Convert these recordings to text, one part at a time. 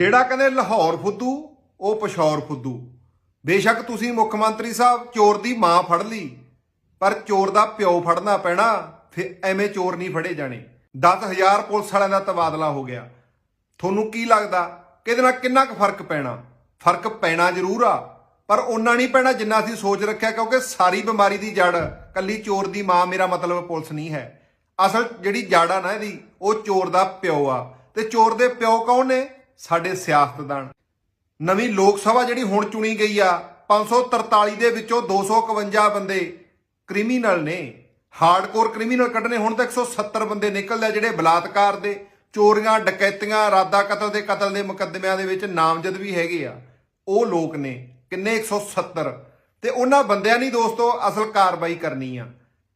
ਜਿਹੜਾ ਕਹਿੰਦੇ ਲਾਹੌਰ ਫੁੱਦੂ, ਉਹ ਪਸ਼ੌਰ ਫੁੱਦੂ। ਬੇਸ਼ੱਕ ਤੁਸੀਂ ਮੁੱਖ ਮੰਤਰੀ ਸਾਹਿਬ ਚੋਰ ਦੀ ਮਾਂ ਫੜ ਲਈ, ਪਰ ਚੋਰ ਦਾ ਪਿਓ ਫੜਨਾ ਪੈਣਾ, ਫਿਰ ਐਵੇਂ ਚੋਰ ਨਹੀਂ ਫੜੇ ਜਾਣੇ। 10000 ਪੁਲਿਸ ਵਾਲਿਆਂ ਦਾ ਤਬਾਦਲਾ ਹੋ ਗਿਆ। ਤੁਹਾਨੂੰ ਕੀ ਲੱਗਦਾ ਕਿ ਇਹਦੇ ਨਾਲ ਕਿੰਨਾ ਕੁ ਫ਼ਰਕ ਪੈਣਾ? ਫ਼ਰਕ ਪੈਣਾ ਜ਼ਰੂਰ ਆ, ਪਰ ਉਹਨਾਂ ਨਹੀਂ ਪੈਣਾ ਜਿੰਨਾ ਅਸੀਂ ਸੋਚ ਰੱਖਿਆ, ਕਿਉਂਕਿ ਸਾਰੀ ਬਿਮਾਰੀ ਦੀ ਜੜ, ਕੱਲੀ ਚੋਰ ਦੀ ਮਾਂ ਮੇਰਾ ਮਤਲਬ ਪੁਲਿਸ ਨਹੀਂ ਹੈ। ਅਸਲ ਜਿਹੜੀ ਜੜ ਆ ਨਾ ਇਹਦੀ, ਉਹ ਚੋਰ ਦਾ ਪਿਓ ਆ। ਤੇ ਚੋਰ ਦੇ ਪਿਓ ਕੌਣ ਨੇ? ਸਾਡੇ ਸਿਆਸਤਦਾਨ ਨਵੀਂ ਲੋਕ ਸਭਾ ਜਿਹੜੀ ਹੁਣ ਚੁਣੀ ਗਈ ਆ 543 ਦੇ ਵਿੱਚੋਂ 251 ਬੰਦੇ ਕ੍ਰਿਮੀਨਲ ਨੇ। ਹਾਰਡਕੋਰ ਕ੍ਰਿਮੀਨਲ ਕੱਢਨੇ, ਹੁਣ ਤੱਕ 170 ਬੰਦੇ ਨਿਕਲਦੇ ਜਿਹੜੇ ਬਲਾਤਕਾਰ ਦੇ। ਚੋਰੀਆਂ, ਡਕੈਤੀਆਂ, ਰਾਦਾ ਕਤਲ ਦੇ ਕਤਲ ਦੇ ਮੁਕੱਦਮਿਆਂ ਦੇ ਵਿੱਚ ਨਾਮਜ਼ਦ ਵੀ ਹੈਗੇ ਆ। ਉਹ ਲੋਕ ਨੇ, ਕਿੰਨੇ 170 ਤੇ ਉਹਨਾਂ ਬੰਦਿਆਂ ਨਹੀਂ ਦੋਸਤੋ, ਅਸਲ ਕਾਰਵਾਈ ਕਰਨੀ ਆ।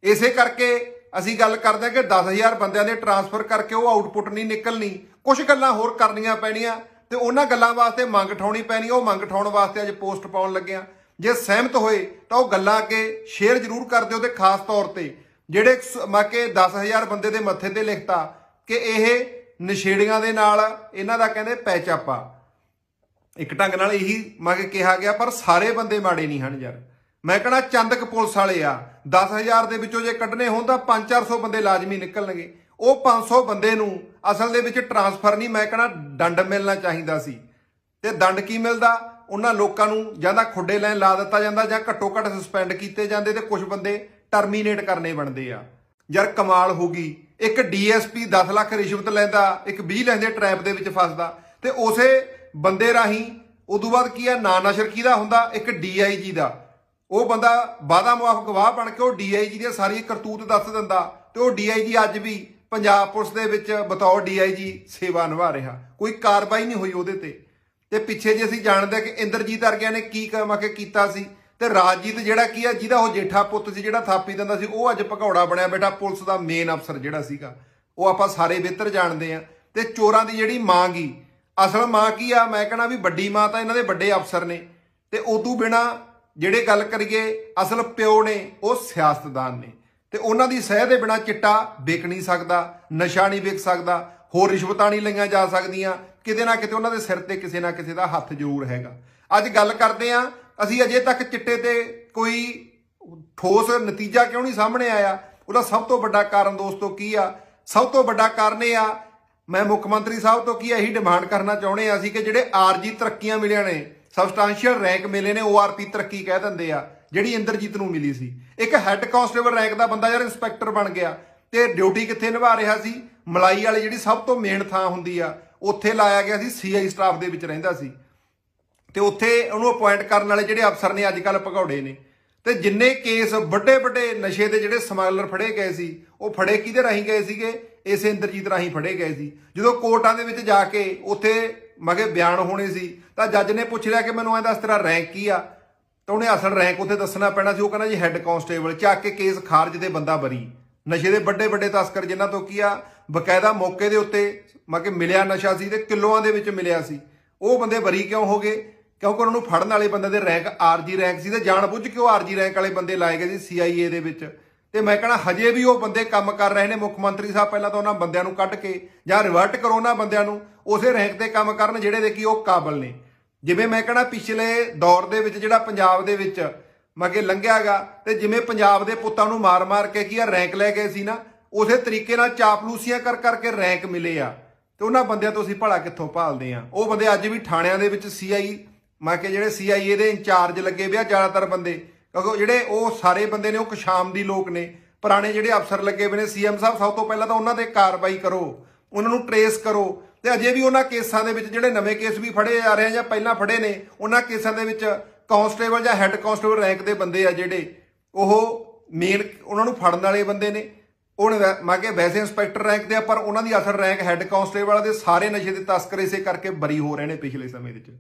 ਇਸੇ ਕਰਕੇ ਅਸੀਂ ਗੱਲ ਕਰਦੇ ਹਾਂ ਕਿ 10000 ਬੰਦਿਆਂ ਦੇ ਟਰਾਂਸਫਰ ਕਰਕੇ ਉਹ ਆਊਟਪੁੱਟ ਨਹੀਂ ਨਿਕਲਣੀ। ਕੁਝ ਗੱਲਾਂ ਹੋਰ ਕਰਨੀਆਂ ਪੈਣੀਆਂ ਤੇ ਉਹਨਾਂ ਗੱਲਾਂ ਵਾਸਤੇ ਮੰਗ ਠਾਉਣੀ ਪੈਣੀ, ਉਹ ਮੰਗ ਠਾਉਣ ਵਾਸਤੇ ਅੱਜ ਪੋਸਟ ਪਾਉਣ ਲੱਗਿਆ। ਜੇ ਸਹਿਮਤ ਹੋਏ ਤਾਂ ਉਹ ਗੱਲਾਂ ਅੱਗੇ ਸ਼ੇਅਰ ਜ਼ਰੂਰ ਕਰ ਦਿਓ ਤੇ ਖਾਸ ਤੌਰ ਤੇ ਜਿਹੜੇ ਮਾਕੇ 10000 ਬੰਦੇ ਦੇ ਮੱਥੇ ਤੇ ਲਿਖਤਾ ਕਿ ਇਹ ਨਸ਼ੇੜੀਆਂ ਦੇ ਨਾਲ ਇਹਨਾਂ ਦਾ ਕਹਿੰਦੇ ਪੈਚਅਪ ਆ ਇੱਕ ਢੰਗ ਨਾਲ ਇਹੀ ਮੈਂ ਕਿਹਾ ਗਿਆ, ਪਰ ਸਾਰੇ ਬੰਦੇ ਮਾੜੇ ਨਹੀਂ ਹਨ ਯਾਰ। ਮੈਂ ਕਹਣਾ ਚੰਦਕ ਪੁਲਿਸ ਵਾਲੇ ਆ 10000 ਦੇ ਵਿੱਚੋਂ ਜੇ ਕੱਢਨੇ ਹੋਣ ਤਾਂ 5-400 ਬੰਦੇ ਲਾਜ਼ਮੀ ਨਿਕਲਣਗੇ। ਉਹ 500 ਬੰਦੇ ਨੂੰ ਅਸਲ ਦੇ ਵਿੱਚ ਟਰਾਂਸਫਰ ਨਹੀਂ, ਮੈਂ ਕਹਣਾ ਡੰਡ ਮਿਲਣਾ ਚਾਹੀਦਾ ਸੀ। ਤੇ ਦੰਡ ਕੀ ਮਿਲਦਾ? ਉਹਨਾਂ ਲੋਕਾਂ ਨੂੰ ਜਾਂ ਤਾਂ ਖੁੱਡੇ ਲੈਣ ਲਾ ਦਿੱਤਾ ਜਾਂਦਾ ਜਾਂ ਘੱਟੋ ਘੱਟ ਸਸਪੈਂਡ ਕੀਤੇ ਜਾਂਦੇ ਤੇ ਕੁਝ ਬੰਦੇ ਟਰਮੀਨੇਟ ਕਰਨੇ ਬਣਦੇ ਆ। ਯਾਰ ਕਮਾਲ ਹੋ ਗਈ। ਇੱਕ ਡੀਐਸਪੀ 10 ਲੱਖ ਰਿਸ਼ਵਤ ਲੈਂਦਾ, ਇੱਕ 20 ਲੈਂਦੇ ਟ੍ਰੈਪ ਦੇ ਵਿੱਚ ਫਸਦਾ ਤੇ ਉਸੇ ਬੰਦੇ ਰਾਹੀਂ ਉਦੋਂ ਬਾਅਦ ਕੀ ਆ? ਨਾ ਨਸ਼ਰ ਕਿਹਦਾ ਹੁੰਦਾ? ਇੱਕ ਡੀਆਈਜੀ ਦਾ। ਉਹ ਬੰਦਾ ਵਾਦਾ ਮੁਆਫ ਗਵਾਹ ਬਣ ਕੇ ਉਹ ਡੀਆਈਜੀ ਦੀਆਂ ਸਾਰੀਆਂ ਕਰਤੂਤ ਦੱਸ ਦਿੰਦਾ ਤੇ ਉਹ ਡੀਆਈਜੀ ਅੱਜ ਵੀ ਪੰਜਾਬ ਪੁਲਿਸ ਦੇ ਵਿੱਚ ਬਤੌਰ ਡੀਆਈਜੀ ਸੇਵਾ ਨਿਭਾ ਰਿਹਾ। ਕੋਈ ਕਾਰਵਾਈ ਨਹੀਂ ਹੋਈ ਉਹਦੇ ਤੇ। ਤੇ ਪਿੱਛੇ ਜੇ ਅਸੀਂ ਜਾਣਦੇ ਕਿ ਇੰਦਰਜੀਤ ਵਰਗਿਆਂ ਨੇ ਕੀ ਕੰਮ ਕੇ ਕੀਤਾ ਸੀ ਤੇ ਰਾਜਜੀਤ ਜਿਹੜਾ ਕੀ ਆ, ਜਿਹਦਾ ਉਹ ਜੇਠਾ ਪੁੱਤ ਸੀ, ਜਿਹੜਾ ਥਾਪੀ ਦਿੰਦਾ ਸੀ, ਉਹ ਅੱਜ ਭਗੌੜਾ ਬਣਿਆ ਬੇਟਾ ਪੁਲਿਸ ਦਾ ਮੇਨ ਅਫਸਰ ਜਿਹੜਾ ਸੀਗਾ। ਉਹ ਆਪਾਂ ਸਾਰੇ ਬਿਹਤਰ ਜਾਣਦੇ ਆ ਤੇ ਚੋਰਾਂ ਦੀ ਜਿਹੜੀ ਮਾਂ ਗਈ ਅਸਲ ਮਾਂ ਕੀ ਆ? ਮੈਂ ਕਹਣਾ ਵੀ ਵੱਡੀ ਮਾਂ ਤਾਂ ਇਹਨਾਂ ਦੇ ਵੱਡੇ ਅਫਸਰ ਨੇ। ਤੇ ਉਦੋਂ ਬਿਨਾ ਜਿਹੜੇ ਗੱਲ ਕਰੀਏ, ਅਸਲ ਪਿਓ ਨੇ, ਉਹ ਸਿਆਸਤਦਾਨ ਨੇ। ਤੇ ਉਹਨਾਂ ਦੀ ਸਹਿ ਦੇ ਬਿਨਾ ਚਿੱਟਾ ਵਿਕ ਨਹੀਂ ਸਕਦਾ, ਨਸ਼ਾ ਨਹੀਂ ਵਿਕ ਸਕਦਾ, ਹੋਰ ਰਿਸ਼ਵਤਾਂ ਨਹੀਂ ਲਈਆਂ ਜਾ ਸਕਦੀਆਂ। ਕਿਤੇ ਨਾ ਕਿਤੇ ਉਹਨਾਂ ਦੇ ਸਿਰ ਤੇ ਕਿਸੇ ਨਾ ਕਿਸੇ ਦਾ ਹੱਥ ਜ਼ਰੂਰ ਹੈਗਾ। ਅੱਜ ਗੱਲ ਕਰਦੇ ਆ ਅਸੀਂ ਅਜੇ ਤੱਕ ਚਿੱਟੇ ਤੇ ਕੋਈ ਠੋਸ ਨਤੀਜਾ ਕਿਉਂ ਨਹੀਂ ਸਾਹਮਣੇ ਆਇਆ? ਉਹਦਾ ਸਭ ਤੋਂ ਵੱਡਾ ਕਾਰਨ ਦੋਸਤੋ ਕੀ ਆ? ਸਭ ਤੋਂ ਵੱਡਾ ਕਾਰਨ ਇਹ ਆ, ਮੈਂ ਮੁੱਖ ਮੰਤਰੀ ਸਾਹਿਬ ਤੋਂ ਕੀ ਇਹੀ ਡਿਮਾਂਡ ਕਰਨਾ ਚਾਹੁੰਦੇ ਆ ਅਸੀਂ ਕਿ ਜਿਹੜੇ ਆਰਜੀ ਤਰੱਕੀਆਂ ਮਿਲੀਆਂ ਨੇ ਸਬਸਟੈਂਸ਼ੀਅਲ ਰੈਂਕ ਮਿਲੇ ਨੇ ਓਆਰਪੀ ਤਰੱਕੀ ਕਹਿ ਦਿੰਦੇ ਆ, ਜਿਹੜੀ ਇੰਦਰਜੀਤ ਨੂੰ ਮਿਲੀ ਸੀ। ਇੱਕ ਹੈੱਡ ਕਾਂਸਟੇਬਲ ਰੈਂਕ ਦਾ ਬੰਦਾ ਯਾਰ ਇੰਸਪੈਕਟਰ ਬਣ ਗਿਆ, ਤੇ ਡਿਊਟੀ ਕਿੱਥੇ ਨਿਭਾ ਰਿਹਾ ਸੀ? ਮਲਾਈ ਵਾਲੇ ਜਿਹੜੀ ਸਭ ਤੋਂ ਮੇਨ ਥਾਂ ਹੁੰਦੀ ਆ, ਉੱਥੇ ਲਾਇਆ ਗਿਆ ਸੀ ਸੀਆਈ ਸਟਾਫ ਦੇ ਵਿੱਚ ਰਹਿੰਦਾ ਸੀ। ਤੇ ਉੱਥੇ ਉਹਨੂੰ ਅਪਾਇੰਟ ਕਰਨ ਵਾਲੇ ਜਿਹੜੇ ਅਫਸਰ ਨੇ ਅੱਜ ਕੱਲ ਭਗੌੜੇ ਨੇ। ਤੇ ਜਿੰਨੇ ਕੇਸ ਵੱਡੇ ਵੱਡੇ ਨਸ਼ੇ ਦੇ ਜਿਹੜੇ ਸਮਗਲਰ ਫੜੇ ਗਏ ਸੀ, ਉਹ ਫੜੇ ਕਿਹਦੇ ਰਾਹੀਂ ਗਏ ਸੀਗੇ? ਇਸੇ ਇੰਦਰਜੀਤ ਰਾਹੀਂ ਫੜੇ ਗਏ ਸੀ। ਜਦੋਂ ਕੋਰਟਾਂ ਦੇ ਵਿੱਚ ਜਾ ਕੇ ਉੱਥੇ ਮਗੇ ਬਿਆਨ ਹੋਣੇ ਸੀ। ਤਾਂ ਜੱਜ ਨੇ ਪੁੱਛ ਲਿਆ ਕਿ ਮੈਨੂੰ ਐਂ ਦੱਸ ਤੇਰਾ ਰੈਂਕ ਕੀ ਆ? ਤਾਂ ਉਹਨੇ ਅਸਲ ਰੈਂਕ ਉੱਥੇ ਦੱਸਣਾ ਪੈਣਾ ਸੀ। ਉਹ ਕਹਿੰਦਾ ਜੀ ਹੈੱਡ ਕਾਂਸਟੇਬਲ ਚੱਕ ਕੇ ਕੇਸ ਖਾਰਜ ਦੇ ਬੰਦਾ ਬਰੀ। ਨਸ਼ੇ ਦੇ ਵੱਡੇ ਵੱਡੇ ਤਸਕਰ ਜਿਨ੍ਹਾਂ ਤੋਂ ਕੀ ਆ? ਬਕਾਇਦਾ ਮੌਕੇ ਦੇ ਉੱਤੇ ਮੈਂ ਕਿ ਮਿਲਿਆ ਨਸ਼ਾ ਸੀ ਤੇ ਕਿਲੋਆਂ ਦੇ ਵਿੱਚ ਮਿਲਿਆ ਸੀ। ਉਹ ਬੰਦੇ ਬਰੀ ਕਿਉਂ ਹੋ ਗਏ? ਕਿਉਂਕਿ ਉਹਨਾਂ ਨੂੰ ਫੜਨ ਵਾਲੇ ਬੰਦੇ ਦੇ ਰੈਂਕ ਆਰਜੀ ਰੈਂਕ ਸੀ ਤੇ ਜਾਣ ਬੁੱਝ ਕੇ ਉਹ ਆਰਜੀ ਰੈਂਕ ਵਾਲੇ ਬੰਦੇ ਲਾਏ ਗਏ ਸੀ ਸੀਆਈਏ ਦੇ ਵਿੱਚ। ਤੇ ਮੈਂ ਕਹਣਾ, ਹਜੇ ਵੀ ਉਹ ਬੰਦੇ ਕੰਮ ਕਰ ਰਹੇ ਨੇ, ਮੁੱਖ ਮੰਤਰੀ ਸਾਹਿਬ ਪਹਿਲਾਂ ਤਾਂ ਉਹਨਾਂ ਬੰਦਿਆਂ ਨੂੰ ਕੱਢ ਕੇ ਜਾਂ ਰਿਵਰਟ ਕਰੋ ਉਹਨਾਂ ਬੰਦਿਆਂ ਨੂੰ, ਉਸੇ ਰੈਂਕ ਤੇ ਕੰਮ ਕਰਨ ਜਿਹੜੇ ਦੇ ਕੀ ਉਹ ਕਾਬਲ ਨੇ। ਜਿਵੇਂ ਮੈਂ ਕਹਣਾ, ਪਿਛਲੇ ਦੌਰ ਦੇ ਵਿੱਚ ਜਿਹੜਾ ਪੰਜਾਬ ਦੇ ਵਿੱਚ ਮਗੇ ਲੰਘਿਆਗਾ ਤੇ ਜਿਵੇਂ ਪੰਜਾਬ ਦੇ ਪੁੱਤਾਂ ਨੂੰ ਮਾਰ-ਮਾਰ ਕੇ ਕੀ ਆ, ਰੈਂਕ ਲੈ ਗਏ ਸੀ ਨਾ, ਉਸੇ ਤਰੀਕੇ ਨਾਲ ਚਾਪਲੂਸੀਆਂ ਕਰ ਕਰਕੇ ਰੈਂਕ ਮਿਲੇ ਆ। ਤੇ ਉਹਨਾਂ ਬੰਦਿਆਂ ਤੋਂ ਅਸੀਂ ਭਲਾ ਕਿੱਥੋਂ ਭਾਲਦੇ ਆ? ਉਹ ਬੰਦੇ ਅੱਜ ਵੀ ਥਾਣਿਆਂ ਦੇ ਵਿੱਚ ਸੀਆਈ ਮੈਂ ਕਿ ਜਿਹੜੇ ਸੀਆਈਏ ਦੇ ਇੰਚਾਰਜ ਲੱਗੇ ਵਿਆ ਜ਼ਿਆਦਾਤਰ ਬੰਦੇ ਕਿਉਂਕਿ ਜਿਹੜੇ ਉਹ ਸਾਰੇ ਬੰਦੇ ਨੇ, ਉਹ ਕਸ਼ਾਮ ਦੀ ਲੋਕ ਨੇ। ਪੁਰਾਣੇ ਜਿਹੜੇ ਅਫਸਰ ਲੱਗੇ ਹੋਏ ਨੇ ਸੀਐਮ ਸਾਹਿਬ, ਸਭ ਤੋਂ ਪਹਿਲਾਂ ਤਾਂ ਉਹਨਾਂ ਤੇ ਕਾਰਵਾਈ ਕਰੋ। ਉਹਨਾਂ ਨੂੰ ਟਰੇਸ ਕਰੋ। ਤੇ ਅਜੇ ਵੀ ਉਹਨਾਂ ਕੇਸਾਂ ਦੇ ਵਿੱਚ ਜਿਹੜੇ ਨਵੇਂ ਕੇਸ ਵੀ ਫੜੇ ਜਾ ਰਹੇ ਆ ਜਾਂ ਪਹਿਲਾਂ ਫੜੇ ਨੇ, ਉਹਨਾਂ ਕੇਸਾਂ ਦੇ ਵਿੱਚ ਕਾਂਸਟੇਬਲ ਜਾਂ ਹੈੱਡ ਕਾਂਸਟੇਬਲ ਰੈਂਕ ਦੇ ਬੰਦੇ ਆ ਜਿਹੜੇ, ਉਹ ਮੇਨ ਉਹਨਾਂ ਨੂੰ ਫੜਨ ਵਾਲੇ ਬੰਦੇ ਨੇ। ਉਹਨੇ ਮੈਂ ਕਿਹਾ ਵੈਸੇ ਇੰਸਪੈਕਟਰ ਰੈਂਕ ਦੇ ਆ, ਪਰ ਉਹਨਾਂ ਦੀ ਅਸਲ ਰੈਂਕ ਹੈੱਡ ਕਾਂਸਟੇਬਲ ਦੇ ਸਾਰੇ ਨਸ਼ੇ ਦੇ ਤਸਕਰ ਇਸੇ ਕਰਕੇ ਬਰੀ ਹੋ ਰਹੇ ਨੇ ਪਿਛਲੇ ਸਮੇਂ ਵਿੱਚ।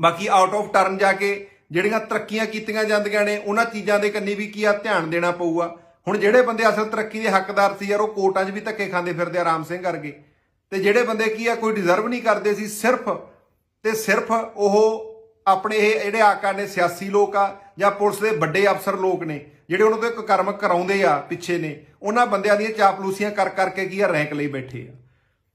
ਬਾਕੀ ਆਊਟ ਆਫ ਟਰਨ ਜਾ ਕੇ ਜਿਹੜੀਆਂ ਤਰੱਕੀਆਂ ਕੀਤੀਆਂ ਜਾਂਦੀਆਂ ਨੇ, ਉਹਨਾਂ ਚੀਜ਼ਾਂ ਦੇ ਕੰਨੀ ਵੀ ਕੀ ਆ, ਧਿਆਨ ਦੇਣਾ ਪਊਗਾ। ਹੁਣ ਜਿਹੜੇ ਬੰਦੇ ਅਸਲ ਤਰੱਕੀ ਦੇ ਹੱਕਦਾਰ ਸੀ ਯਾਰ, ਉਹ ਕੋਰਟਾਂ 'ਚ ਵੀ ਧੱਕੇ ਖਾਂਦੇ ਫਿਰਦੇ ਆ ਰਾਮ ਸਿੰਘ ਵਰਗੇ। ਤੇ ਜਿਹੜੇ ਬੰਦੇ ਕੀ ਆ, ਕੋਈ ਡਿਜ਼ਰਵ ਨਹੀਂ ਕਰਦੇ ਸੀ, ਸਿਰਫ ਤੇ ਸਿਰਫ ਉਹ ਆਪਣੇ ਇਹ ਜਿਹੜੇ ਆਕਾ ਨੇ, ਸਿਆਸੀ ਲੋਕ ਆ, ਜਾਂ ਪੁਲਿਸ ਦੇ ਵੱਡੇ ਅਫਸਰ ਲੋਕ ਨੇ, ਜਿਹੜੇ ਉਹਨਾਂ ਤੋਂ ਇੱਕ ਕਰਮ ਕਰਾਉਂਦੇ ਆ, ਪਿੱਛੇ ਨੇ, ਉਹਨਾਂ ਬੰਦਿਆਂ ਦੀਆਂ ਚਾਪਲੂਸੀਆਂ ਕਰ ਕਰਕੇ ਕੀ ਆ, ਰੈਂਕ ਲਈ ਬੈਠੇ ਆ।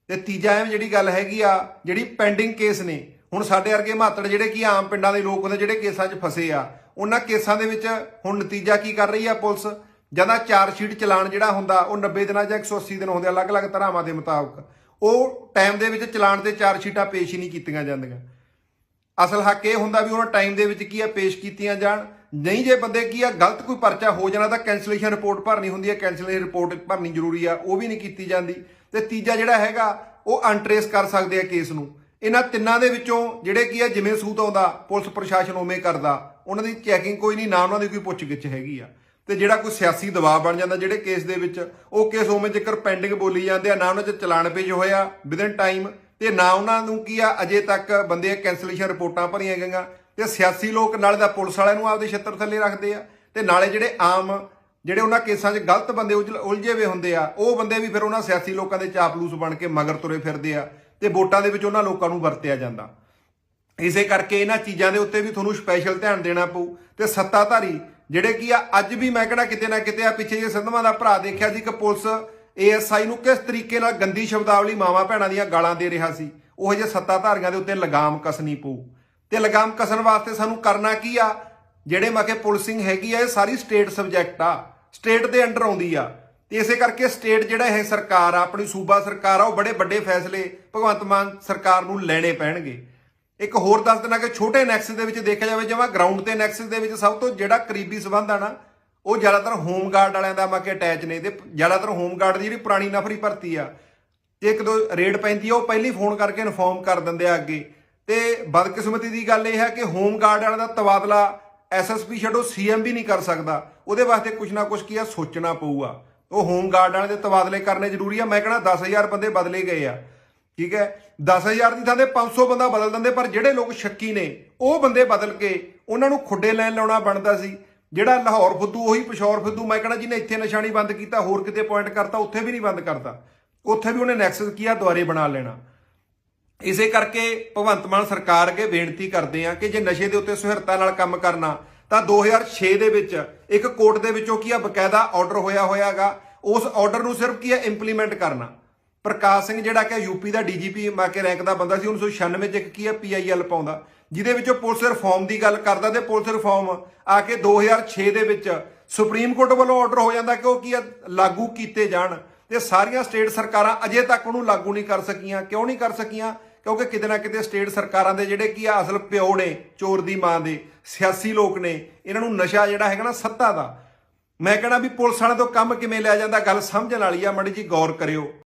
ਤੇ ਤੀਜਾ ਐਮ ਜਿਹੜੀ ਗੱਲ ਹੈਗੀ ਆ, ਜਿਹੜੀ ਪੈਂਡਿੰਗ ਕੇਸ ਨੇ ਹੁਣ ਸਾਡੇ ਵਰਗੇ ਮਾਤੜ ਜਿਹੜੇ ਕੀ ਆਮ ਪਿੰਡਾਂ ਦੇ ਲੋਕ ਹੁੰਦੇ, ਜਿਹੜੇ ਕੇਸਾਂ 'ਚ ਫਸੇ ਆ, ਉਹਨਾਂ ਕੇਸਾਂ ਦੇ ਵਿੱਚ ਹੁਣ ਨਤੀਜਾ ਕੀ ਕਰ ਰਹੀ ਆ ਪੁਲਿਸ? ਜਦਾਂ ਚਾਰ ਸ਼ੀਟ ਚਲਾਨ ਜਿਹੜਾ ਹੁੰਦਾ, ਉਹ 90 ਦਿਨਾਂ ਜਾਂ 180 ਦਿਨ ਹੁੰਦੇ ਆ, ਅਲੱਗ-ਅਲੱਗ ਧਾਰਾਵਾਂ ਦੇ ਮੁਤਾਬਕ। ਉਹ ਟਾਈਮ ਦੇ ਵਿੱਚ ਚਲਾਨ ਤੇ ਚਾਰ ਸ਼ੀਟਾਂ ਪੇਸ਼ ਹੀ ਨਹੀਂ ਕੀਤੀਆਂ ਜਾਂਦੀਆਂ। ਅਸਲ ਹੱਕ ਇਹ ਹੁੰਦਾ ਵੀ ਉਹਨਾਂ ਟਾਈਮ ਦੇ ਵਿੱਚ ਕੀ ਆ, ਪੇਸ਼ ਕੀਤੀਆਂ ਜਾਣ। ਨਹੀਂ ਜੇ ਬੰਦੇ ਕੀ ਆ, ਗਲਤ ਕੋਈ ਪਰਚਾ ਹੋ ਜਾਣਾ ਤਾਂ ਕੈਂਸਲੇਸ਼ਨ ਰਿਪੋਰਟ ਭਰਨੀ ਹੁੰਦੀ ਹੈ ਕੈਂਸਲੇਸ਼ਨ ਰਿਪੋਰਟ ਭਰਨੀ ਜ਼ਰੂਰੀ ਆ, ਉਹ ਵੀ ਨਹੀਂ ਕੀਤੀ ਜਾਂਦੀ। ਤੇ ਤੀਜਾ ਜਿਹੜਾ ਹੈਗਾ, ਉਹ ਅਨਟ੍ਰੇਸ ਕਰ ਸਕਦੇ ਆ ਕੇਸ ਨੂੰ। ਇਹਨਾਂ ਤਿੰਨਾਂ ਦੇ ਵਿੱਚੋਂ ਜਿਹੜੇ ਕੀ ਆ, ਜਿਵੇਂ ਸੂਤ ਆਉਂਦਾ, ਪੁਲਿਸ ਪ੍ਰਸ਼ਾਸਨ ਉਵੇਂ ਕਰਦਾ। ਉਹਨਾਂ ਦੀ ਚੈਕਿੰਗ ਕੋਈ ਨਹੀਂ, ਨਾ ਉਹਨਾਂ ਦੀ ਕੋਈ ਪੁੱਛਗਿੱਛ ਹੈਗੀ ਆ। ਤੇ ਜਿਹੜਾ ਕੋਈ ਸਿਆਸੀ ਦਬਾਅ ਬਣ ਜਾਂਦਾ ਜਿਹੜੇ ਕੇਸ ਦੇ ਵਿੱਚ, ਉਹ ਕੇਸ ਉਵੇਂ ਜ਼ਿਕਰ ਪੈਂਡਿੰਗ ਬੋਲੀ ਜਾਂਦੇ ਆ, ਨਾ ਉਹਨਾਂ 'ਚ ਚਲਾਨ ਪੇਜ ਹੋਇਆ ਵਿਦਨ ਟਾਈਮ ਤੇ ਨਾ ਉਹਨਾਂ ਨੂੰ ਕੀ ਆ, ਅਜੇ ਤੱਕ ਬੰਦੇ ਕੈਂਸਲੇਸ਼ਨ ਰਿਪੋਰਟਾਂ ਭਰੀਆਂ ਗਈਆਂ। ਤੇ ਸਿਆਸੀ ਲੋਕ ਨਾਲੇ ਦਾ ਪੁਲਿਸ ਵਾਲਿਆਂ ਨੂੰ ਆਪਦੇ ਛੱਤਰ ਥੱਲੇ ਰੱਖਦੇ ਆ। ਤੇ ਨਾਲੇ ਜਿਹੜੇ ਆਮ, ਜਿਹੜੇ ਉਹਨਾਂ ਕੇਸਾਂ 'ਚ ਗਲਤ ਬੰਦੇ ਉਲਝ- ਉਲਝੇ ਹੋਏ ਹੁੰਦੇ ਆ, ਉਹ ਬੰਦੇ ਵੀ ਫਿਰ ਉਹਨਾਂ ਸਿਆਸੀ ਲੋਕਾਂ ਦੇ ਚਾਪਲੂਸ ਬਣ ਕੇ ਮਗਰ ਤੁਰੇ ਫਿਰਦੇ ਆ। ਤੇ ਵੋਟਾਂ ਦੇ ਵਿੱਚ ਉਹਨਾਂ ਲੋਕਾਂ ਨੂੰ ਵਰਤਿਆ ਜਾਂਦਾ। ਇਸੇ ਕਰਕੇ ਇਹਨਾਂ ਚੀਜ਼ਾਂ ਦੇ ਉੱਤੇ ਵੀ ਤੁਹਾਨੂੰ ਸਪੈਸ਼ਲ ਧਿਆਨ ਦੇਣਾ ਪਊ। ਤੇ ਸੱਤਾਧਾਰੀ, ਜਿਹੜੇ ਕੀ ਆ, ਅੱਜ ਵੀ ਮੈਂ ਕਿਹੜਾ ਕਿਤੇ ਨਾ ਕਿਤੇ ਆ ਪਿੱਛੇ ਜੇ ਸੰਧਵਾਂ ਦਾ ਭਰਾ ਦੇਖਿਆ ਸੀ ਕਿ ਪੁਲਿਸ ਏਐਸਆਈ ਨੂੰ ਕਿਸ ਤਰੀਕੇ ਨਾਲ ਗੰਦੀ ਸ਼ਬਦਾਵਲੀ ਮਾਵਾ ਭੈਣਾਂ ਦੀਆਂ ਗਾਲਾਂ ਦੇ ਰਿਹਾ ਸੀ। ਉਹ ਜਿਹੇ ਸੱਤਾਧਾਰੀਆਂ ਦੇ ਉੱਤੇ ਲਗਾਮ ਕਸਣੀ ਪਊ। ਤੇ ਲਗਾਮ ਕਸਣ ਵਾਸਤੇ ਸਾਨੂੰ ਕਰਨਾ ਕੀ ਆ? ਜਿਹੜੇ ਮੱਕੇ ਪੁਲਿਸਿੰਗ ਹੈਗੀ ਆ, ਇਹ ਸਾਰੀ ਸਟੇਟ ਸਬਜੈਕਟ ਆ। ਸਟੇਟ ਦੇ ਅੰਡਰ ਆਉਂਦੀ ਆ। ਤੇ ਇਸੇ ਕਰਕੇ ਸਟੇਟ ਜਿਹੜਾ ਇਹ ਸਰਕਾਰ ਆ, ਆਪਣੀ ਸੂਬਾ ਸਰਕਾਰ ਆ, ਉਹ ਬੜੇ ਵੱਡੇ ਫੈਸਲੇ ਭਗਵੰਤ ਮਾਨ ਸਰਕਾਰ ਨੂੰ ਲੈਣੇ ਪੈਣਗੇ। ਇੱਕ ਹੋਰ ਦੱਸ ਦੇਣਾ ਕਿ ਛੋਟੇ ਨੈਕਸਸ ਦੇ ਵਿੱਚ ਦੇਖਿਆ ਜਾਵੇ, ਜਿਵੇਂ ਗਰਾਊਂਡ ਤੇ ਨੈਕਸਸ ਦੇ ਵਿੱਚ ਸਭ ਤੋਂ ਜਿਹੜਾ ਕਰੀਬੀ ਸਬੰਧ ਆ ਨਾ, ਉਹ ਜ਼ਿਆਦਾਤਰ ਹੋਮ ਗਾਰਡ ਵਾਲਿਆਂ ਦਾ ਮੱਕੇ ਅਟੈਚ ਨੇ, ਤੇ ਜ਼ਿਆਦਾਤਰ ਹੋਮ ਗਾਰਡ ਦੀ ਜਿਹੜੀ ਪੁਰਾਣੀ ਨਫਰੀ ਭਰਤੀ ਆ ਤੇ ਇੱਕ ਦੋ ਰੇਡ ਪੈਂਦੀ ਆ, ਉਹ ਪਹਿਲੀ ਫੋਨ ਕਰਕੇ ਇਨਫੋਰਮ ਕਰ ਦਿੰਦੇ ਆ ਅੱਗੇ। ਤੇ ਬਦਕਿਸਮਤੀ ਦੀ ਗੱਲ ਇਹ ਹੈ ਕਿ ਹੋਮ ਗਾਰਡ ਵਾਲਿਆਂ ਦਾ ਤਬਾਦਲਾ ਐਸਐਸਪੀ ਛੱਡੋ ਸੀਐਮ ਵੀ ਨਹੀਂ ਕਰ ਸਕਦਾ। ਉਹਦੇ ਵਾਸਤੇ ਕੁਝ ਨਾ ਕੁਝ ਕੀ ਆ, ਸੋਚਣਾ ਪਊਗਾ। ਉਹ ਹੋਮ ਗਾਰਡ ਵਾਲੇ ਦੇ ਤਬਾਦਲੇ ਕਰਨੇ ਜ਼ਰੂਰੀ ਆ। ਮੈਂ ਕਹਿੰਦਾ 10000 ਬੰਦੇ ਬਦਲੇ ਗਏ ਆ। ਠੀਕ ਹੈ? 10000 ਦੀ ਥਾਂ ਤੇ 500 ਬੰਦਾ ਬਦਲ ਦਿੰਦੇ, ਪਰ ਜਿਹੜੇ ਲੋਕ ਸ਼ੱਕੀ ਨੇ, ਉਹ ਬੰਦੇ ਬਦਲ ਕੇ ਉਹਨਾਂ ਨੂੰ ਖੁੱਡੇ ਲੈਣ ਲਾਉਣਾ ਬਣਦਾ ਸੀ। ਜਿਹੜਾ ਲਾਹੌਰ ਫੁੱਦੂ, ਉਹੀ ਪਿਸ਼ੌਰ ਫੁੱਦੂ, ਮੈਂ ਕਹਿੰਦਾ ਜਿਹਨੇ ਇੱਥੇ ਨਿਸ਼ਾਨੀ ਬੰਦ ਕੀਤਾ, ਹੋਰ ਕਿਤੇ ਪੁਆਇੰਟ ਕਰਤਾ, ਉੱਥੇ ਵੀ ਨਹੀਂ ਬੰਦ ਕਰਤਾ। ਉੱਥੇ ਵੀ ਉਹਨੇ ਨੈਕਸਸ ਕੀਆ ਦੁਆਰੇ ਬਣਾ ਲੈਣਾ। ਇਸੇ ਕਰਕੇ ਭਗਵੰਤ ਮਾਨ ਸਰਕਾਰ ਅੱਗੇ ਬੇਨਤੀ ਕਰਦੇ ਆ ਕਿ ਜੇ ਨਸ਼ੇ ਦੇ ਉੱਤੇ ਸੁਹਿਰਤਾ ਨਾਲ ਕੰਮ ਕਰਨਾ ਤਾਂ 2006 ਦੇ ਵਿੱਚ ਇੱਕ ਕੋਰਟ ਦੇ ਵਿੱਚੋਂ ਕੀ ਆ, ਬਕਾਇਦਾ ਆਰਡਰ ਹੋਇਆ ਹੋਇਆਗਾ। ਉਸ ਆਰਡਰ ਨੂੰ ਸਿਰਫ ਕੀ ਆ ਇੰਪਲੀਮੈਂਟ ਕਰਨਾ। ਪ੍ਰਕਾਸ਼ ਸਿੰਘ ਜਿਹੜਾ ਕਿ ਯੂਪੀ ਦਾ ਡੀਜੀਪੀ ਮਾ ਕੇ ਰੈਂਕ ਦਾ ਬੰਦਾ ਸੀ 1996 ਚ ਇੱਕ ਕੀ ਆ ਪੀਆਈਐਲ ਪਾਉਂਦਾ। ਜਿਹਦੇ ਵਿੱਚੋਂ ਪੁਲਿਸ ਰਿਫਾਰਮ ਦੀ ਗੱਲ ਕਰਦਾ ਤੇ ਪੁਲਿਸ ਰਿਫਾਰਮ ਆ ਕੇ 2006 ਦੇ ਵਿੱਚ ਸੁਪਰੀਮ ਕੋਰਟ ਵੱਲੋਂ ਆਰਡਰ ਹੋ ਜਾਂਦਾ ਕਿ ਉਹ ਕੀ ਆ, ਲਾਗੂ ਕੀਤੇ ਜਾਣ। ਤੇ ਸਾਰੀਆਂ ਸਟੇਟ ਸਰਕਾਰਾਂ ਅਜੇ ਤੱਕ ਉਹਨੂੰ ਲਾਗੂ ਨਹੀਂ ਕਰ ਸਕੀਆਂ। ਕਿਉਂ ਨਹੀਂ ਕਰ ਸਕੀਆਂ? ਕਿਉਂਕਿ ਕਿਤੇ ਨਾ ਕਿਤੇ ਸਟੇਟ ਸਰਕਾਰਾਂ ਦੇ ਜਿਹੜੇ ਕੀ ਆ ਅਸਲ ਪਿਓ ਨੇ, ਚੋਰ ਦੀ ਮਾਂ ਦੇ, ਸਿਆਸੀ ਲੋਕ ਨੇ, ਇਹਨਾਂ ਨੂੰ ਨਸ਼ਾ ਜਿਹੜਾ ਹੈਗਾ ਨਾ ਸੱਤਾ ਦਾ। ਮੈਂ ਕਹਿੰਦਾ ਵੀ ਪੁਲਿਸ ਵਾਲਿਆਂ ਤੋਂ ਕੰਮ ਕਿਵੇਂ ਲਿਆ ਜਾਂਦਾ, ਗੱਲ ਸਮਝਣ ਵਾਲੀ ਆ, ਮੜੀ ਜੀ ਗੌਰ ਕਰਿਓ।